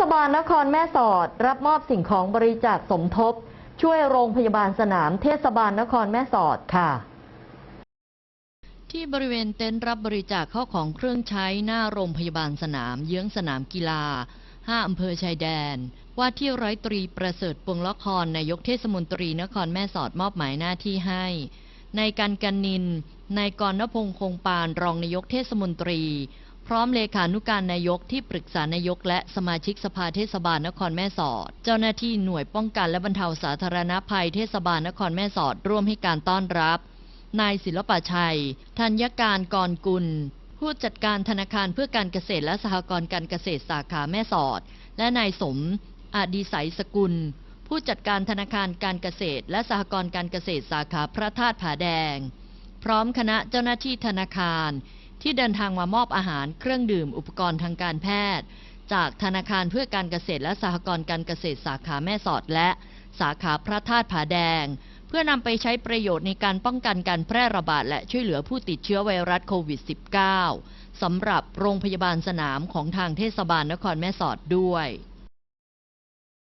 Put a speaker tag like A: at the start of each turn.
A: ศบาลนครแม่สอด รับมอบสิ่งของบริจาคสมทบ ช่วยโรงพยาบาลสนามเทศบาลนครแม่สอดค่ะ
B: ที่บริเวณเต็นท์รับบริจาคข้าของเครื่องใช้หน้าโรงพยาบาลสนาม เยื้องสนามกีฬา 5 อำเภอชายแดน ว่าที่ร้อยตรีประเสริฐปวงละครนายกเทศมนตรีนครแม่สอดมอบหมายหน้าที่ให้ นายกันกันนิน นายกรณพงษ์คงปานรองนายกเทศมนตรี พร้อมเลขานุการนายกที่ปรึกษานายกและสมาชิกสภาเทศบาลนครแม่สอด เจ้าหน้าที่หน่วยป้องกันและบรรเทาสาธารณภัยเทศบาลนครแม่สอดร่วมให้การต้อนรับ นายศิลปชัย ธัญการกรกุล ผู้จัดการธนาคารเพื่อการเกษตรและสหกรณ์การเกษตรสาขาแม่สอด และนายสมอดีไสยสกุล ผู้จัดการธนาคารการเกษตร และสหกรณ์การเกษตรสาขาพระธาตุผาแดง พร้อมคณะเจ้าหน้าที่ธนาคาร ที่เดินทางมามอบอาหารเครื่องดื่มอุปกรณ์ทางการแพทย์ จากธนาคารเพื่อการเกษตรและสหกรณ์การเกษตรสาขาแม่สอดและสาขาพระธาตุผาแดง เพื่อนำไปใช้ประโยชน์ในการป้องกันการแพร่ระบาดและช่วยเหลือผู้ติดเชื้อไวรัสโควิด -19 สำหรับโรงพยาบาลสนามของทางเทศบาลนครแม่สอดด้วย